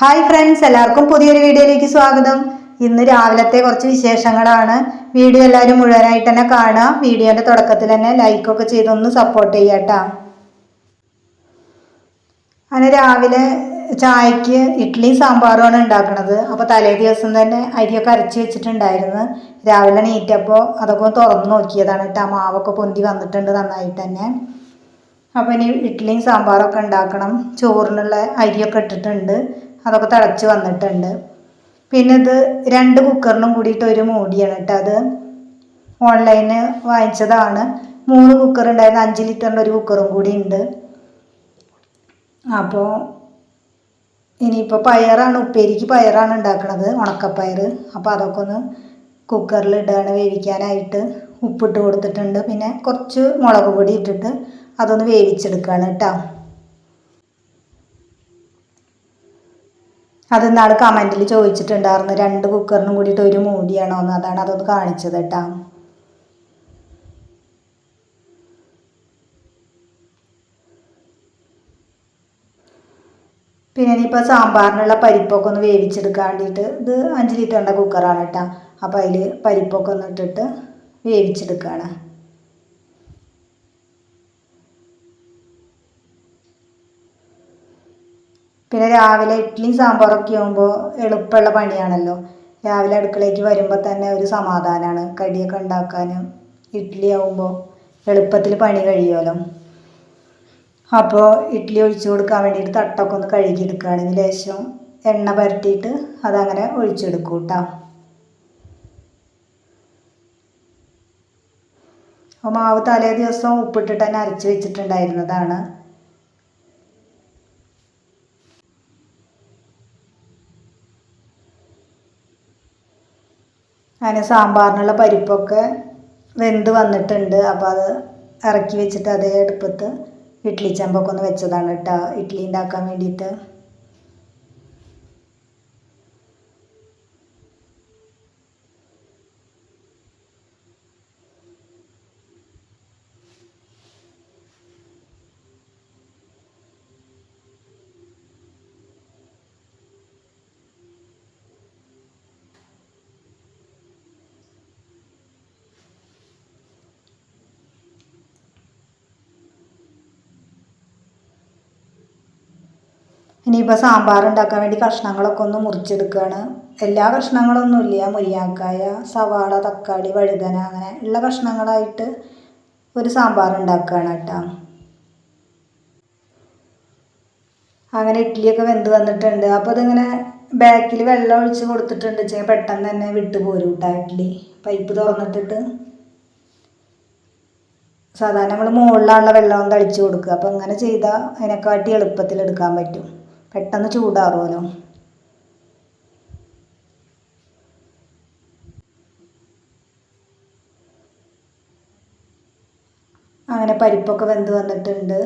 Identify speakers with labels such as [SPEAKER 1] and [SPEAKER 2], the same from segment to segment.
[SPEAKER 1] Hi friends എല്ലാവർക്കും പുതിയൊരു വീഡിയോയിലേക്ക് സ്വാഗതം. ഇന്ന് രാവിലത്തെ കുറച്ച് വിശേഷങ്ങളാണ്. വീഡിയോ എല്ലാവരും മുഴുവനായിട്ട് തന്നെ കാണുക. വീഡിയോന്റെ തുടക്കത്തിൽ തന്നെ ലൈക്കൊക്കെ ചെയ്തൊന്ന് സപ്പോർട്ട് ചെയ്യാട്ടോ അങ്ങനെ രാവിലെ ചായക്ക് ഇഡ്ഡലിയും സാമ്പാറുമാണ് ഉണ്ടാക്കുന്നത് അപ്പോൾ തലേ ദിവസം തന്നെ അരിയൊക്കെ അരച്ച് വെച്ചിട്ടുണ്ടായിരുന്നു. രാവിലെ നീറ്റപ്പോൾ അതൊക്കെ തുറന്ന് നോക്കിയതാണ് കേട്ടോ. മാവൊക്കെ പൊന്തി വന്നിട്ടുണ്ട് നന്നായിട്ട് തന്നെ. അപ്പോൾ ഇനി ഇഡ്ഡലിയും സാമ്പാറൊക്കെ ഉണ്ടാക്കണം. ചോറിനുള്ള അരിയൊക്കെ ഇട്ടിട്ടുണ്ട്. അതൊക്കെ തിളച്ച് വന്നിട്ടുണ്ട്. പിന്നെ ഇത് രണ്ട് കുക്കറിനും കൂടിയിട്ട് ഒരു മൂടിയാണ് കേട്ടോ അത്. ഓൺലൈന് വാങ്ങിച്ചതാണ്. മൂന്ന് കുക്കർ ഉണ്ടായിരുന്നു. അഞ്ച് ലിറ്ററിന്റെ ഒരു കുക്കറും കൂടി ഉണ്ട്. അപ്പോൾ ഇനിയിപ്പോൾ പയറാണ്. ഉപ്പേരിക്ക് പയറാണ് ഉണ്ടാക്കുന്നത് ഉണക്കപ്പയർ. അപ്പോൾ അതൊക്കെ ഒന്ന് കുക്കറിൽ ഇടുകയാണ് വേവിക്കാനായിട്ട് ഉപ്പിട്ട് കൊടുത്തിട്ടുണ്ട്. പിന്നെ കുറച്ച് മുളക് പൊടി ഇട്ടിട്ട് അതൊന്ന് വേവിച്ചെടുക്കുകയാണ് കേട്ടോ അത് ഇന്നാൾ കമന്റിൽ ചോദിച്ചിട്ടുണ്ടായിരുന്നു. രണ്ട് കുക്കറിനും കൂടിയിട്ട് ഒരു മൂടിയാണോ എന്ന് അതാണ് അതൊന്ന് കാണിച്ചത് കേട്ടോ. പിന്നെ ഇനിയിപ്പോൾ സാമ്പാറിനുള്ള പരിപ്പൊക്കെ ഒന്ന് വേവിച്ചെടുക്കാൻ വേണ്ടിയിട്ട് ഇത് അഞ്ച് ലിറ്ററിന്റെ കുക്കറാണ് കേട്ടോ. അപ്പോൾ അതിൽ പരിപ്പൊക്കെ ഒന്ന് ഇട്ടിട്ട് വേവിച്ചെടുക്കുകയാണ് പിന്നെ രാവിലെ ഇഡ്ഡലിയും സാമ്പാറൊക്കെ ആകുമ്പോൾ എളുപ്പമുള്ള പണിയാണല്ലോ. രാവിലെ അടുക്കളയ്ക്ക് വരുമ്പോൾ തന്നെ ഒരു സമാധാനമാണ് കടിയൊക്കെ ഉണ്ടാക്കാൻ ഇഡ്ഡലി ആകുമ്പോൾ എളുപ്പത്തിൽ പണി കഴിയുമല്ലോ. അപ്പോൾ ഇഡ്ഡലി ഒഴിച്ചു കൊടുക്കാൻ വേണ്ടിയിട്ട് തട്ടൊക്കെ ഒന്ന് കഴുകിയെടുക്കുകയാണെങ്കിൽ ലേശം എണ്ണ പരട്ടിയിട്ട് അതങ്ങനെ ഒഴിച്ചെടുക്കും കേട്ടോ. അപ്പോൾ മാവ് തലേ ദിവസം ഉപ്പിട്ടിട്ട് തന്നെ അരച്ച് വെച്ചിട്ടുണ്ടായിരുന്നതാണ്. അങ്ങനെ സാമ്പാറിനുള്ള പരിപ്പൊക്കെ വെന്ത് വന്നിട്ടുണ്ട്. അപ്പോൾ അത് ഇറക്കി വെച്ചിട്ട് അതേ അടുപ്പത്ത് ഇഡ്ഡലി ചെമ്പൊക്കെ ഒന്ന് വെച്ചതാണ് കേട്ടോ ഇഡ്ഡലി ഉണ്ടാക്കാൻ വേണ്ടിയിട്ട് ഇനിയിപ്പോൾ സാമ്പാർ ഉണ്ടാക്കാൻ വേണ്ടി കഷ്ണങ്ങളൊക്കെ ഒന്ന് മുറിച്ചെടുക്കുകയാണ് എല്ലാ കഷ്ണങ്ങളൊന്നുമില്ല. മുരിങ്ങാക്കായ സവാള തക്കാളി വഴുതന അങ്ങനെ ഉള്ള കഷ്ണങ്ങളായിട്ട് ഒരു സാമ്പാർ ഉണ്ടാക്കുകയാണ് കേട്ടോ. അങ്ങനെ ഇഡ്ഡലിയൊക്കെ വെന്ത് വന്നിട്ടുണ്ട്. അപ്പോൾ അതിങ്ങനെ ബാക്കിൽ വെള്ളം ഒഴിച്ച് കൊടുത്തിട്ടുണ്ട്. വെച്ചാൽ പെട്ടെന്ന് തന്നെ വിട്ടു പോരും കേട്ടോ ഇഡ്ഡലി. പൈപ്പ് തുറന്നിട്ടിട്ട്. സാധാരണ നമ്മൾ മുകളിലുള്ള വെള്ളം തളിച്ച് കൊടുക്കുക. അപ്പോൾ അങ്ങനെ ചെയ്താൽ അതിനെക്കാട്ടി എളുപ്പത്തിൽ എടുക്കാൻ പറ്റും. പെട്ടെന്ന് ചൂടാറുമല്ലോ അങ്ങനെ പരിപ്പൊക്കെ വെന്ത് വന്നിട്ടുണ്ട്.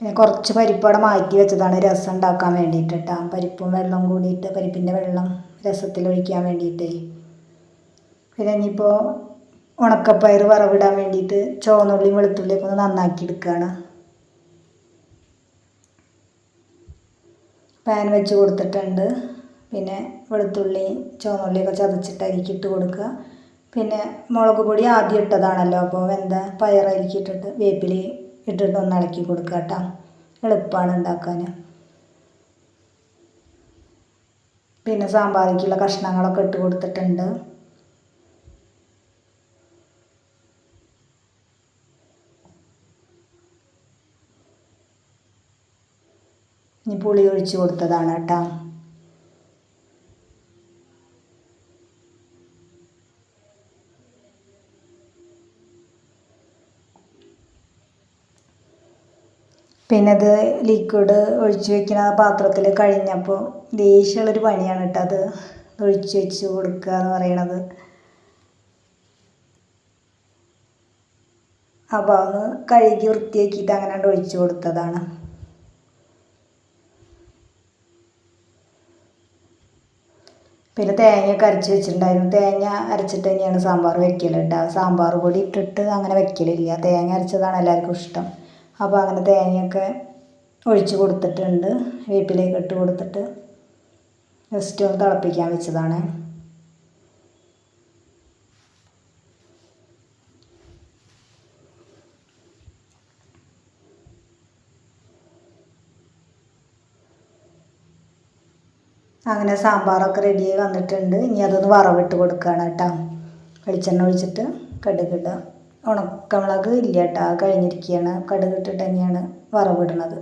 [SPEAKER 1] പിന്നെ കുറച്ച് പരിപ്പോടെ മാറ്റി വെച്ചതാണ് രസം ഉണ്ടാക്കാൻ വേണ്ടിയിട്ട് കേട്ടോ പരിപ്പും വെള്ളം കൂടിയിട്ട് പരിപ്പിന്റെ വെള്ളം രസത്തിൽ ഒഴിക്കാൻ വേണ്ടിയിട്ട്. പിന്നെ ഇനിയിപ്പോൾ ഉണക്കപ്പയർ വറവിടാൻ വേണ്ടിയിട്ട് ചുവന്നുള്ളിയും വെളുത്തുള്ളിയൊക്കെ ഒന്ന് നന്നാക്കി എടുക്കുകയാണ് പാൻ വെച്ച് കൊടുത്തിട്ടുണ്ട്. പിന്നെ വെളുത്തുള്ളി ചുവന്നുള്ളിയൊക്കെ ചതച്ചിട്ട് അരിക്കിട്ട് കൊടുക്കുക. പിന്നെ മുളക് പൊടി ആദ്യം ഇട്ടതാണല്ലോ അപ്പോൾ വെന്ത പയർ അരിക്കിട്ടിട്ട് വേപ്പില ഇട്ടിട്ട് ഒന്ന് ഇളക്കി കൊടുക്കുക കേട്ടോ. എളുപ്പമാണ് ഉണ്ടാക്കാൻ. പിന്നെ സാമ്പാറിക്കുള്ള കഷ്ണങ്ങളൊക്കെ ഇട്ട് കൊടുത്തിട്ടുണ്ട് ഇനി പുളി ഒഴിച്ചു കൊടുത്തതാണ് കേട്ടോ. പിന്നെ അത് ലിക്വിഡ് ഒഴിച്ചു വെക്കുന്ന പാത്രത്തിൽ കഴിഞ്ഞപ്പോൾ ദേഷ്യമുള്ളൊരു പണിയാണ് കേട്ടോ അത്. ഒഴിച്ചു വെച്ച് കൊടുക്കുക എന്ന് പറയണത്. അപ്പോൾ അതൊന്ന് കഴുകി വൃത്തിയാക്കിയിട്ട് അങ്ങനെ ഒഴിച്ചു കൊടുത്തതാണ്. പിന്നെ തേങ്ങയൊക്കെ അരച്ച് വെച്ചിട്ടുണ്ടായിരുന്നു. തേങ്ങ അരച്ചിട്ട് തന്നെയാണ് സാമ്പാർ വെക്കൽ കേട്ടോ സാമ്പാർ പൊടി ഇട്ടിട്ട് അങ്ങനെ വെക്കലില്ല. തേങ്ങ അരച്ചതാണ് എല്ലാവർക്കും ഇഷ്ടം. അപ്പോൾ അങ്ങനെ തേങ്ങയൊക്കെ ഒഴിച്ച് കൊടുത്തിട്ടുണ്ട്. വീട്ടിലേക്ക് ഇട്ട് കൊടുത്തിട്ട് ജസ്റ്റ് ഒന്ന് തിളപ്പിക്കാൻ വെച്ചതാണ്. അങ്ങനെ സാമ്പാറൊക്കെ റെഡിയായി വന്നിട്ടുണ്ട്. ഇനി അതൊന്ന് വറവിട്ട് കൊടുക്കുകയാണ് കേട്ടോ. വെളിച്ചെണ്ണ ഒഴിച്ചിട്ട് കടുകിടുക ഉണക്കമുളക് ഇല്ല കേട്ടോ. കഴിഞ്ഞിരിക്കുകയാണ്. കടുകിട്ടിട്ട് തന്നെയാണ് വറവിടുന്നത്.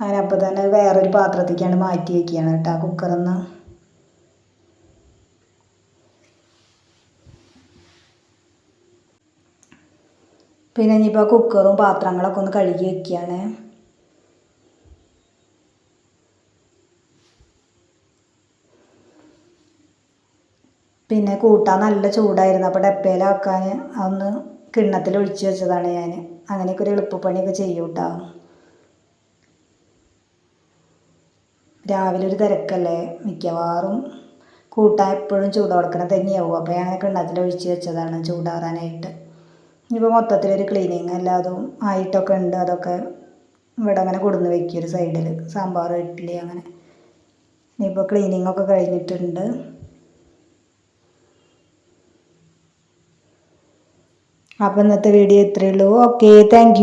[SPEAKER 1] അങ്ങനെ അപ്പോൾ തന്നെ വേറൊരു പാത്രത്തേക്കാണ് മാറ്റി വയ്ക്കുകയാണ് കേട്ടോ. കുക്കറിൽ നിന്ന് പിന്നെ ഇനിയിപ്പോൾ കുക്കറും പാത്രങ്ങളൊക്കെ ഒന്ന് കഴുകി വെക്കുകയാണ് പിന്നെ കൂട്ടാൻ നല്ല ചൂടായിരുന്നു. അപ്പോൾ ഡപ്പയിലാക്കാൻ അതൊന്ന് കിണ്ണത്തിൽ ഒഴിച്ച് വെച്ചതാണ് ഞാൻ അങ്ങനെയൊക്കെ ഒരു എളുപ്പപ്പണിയൊക്കെ ചെയ്യും കേട്ടോ രാവിലെ ഒരു തിരക്കല്ലേ മിക്കവാറും. കൂട്ടാൻ എപ്പോഴും ചൂട് കൊടുക്കണം തന്നെയാവും. അപ്പോൾ ഞാൻ കിണ്ണത്തിൽ ഒഴിച്ച് വെച്ചതാണ് ചൂടാറാനായിട്ട്. ഇനിയിപ്പോൾ മൊത്തത്തിലൊരു ക്ലീനിങ് എല്ലാതും ആയിട്ടൊക്കെ ഉണ്ട്. അതൊക്കെ ഇവിടെ അങ്ങനെ കൊടുന്ന് വെക്കും ഒരു സൈഡിൽ സാമ്പാർ ഇഡ്ഡലി അങ്ങനെ. ഇനിയിപ്പോൾ ക്ലീനിങ് ഒക്കെ കഴിഞ്ഞിട്ടുണ്ട്. അപ്പം ഇന്നത്തെ വീഡിയോ ഇത്രയേ ഉള്ളൂ. Okay thank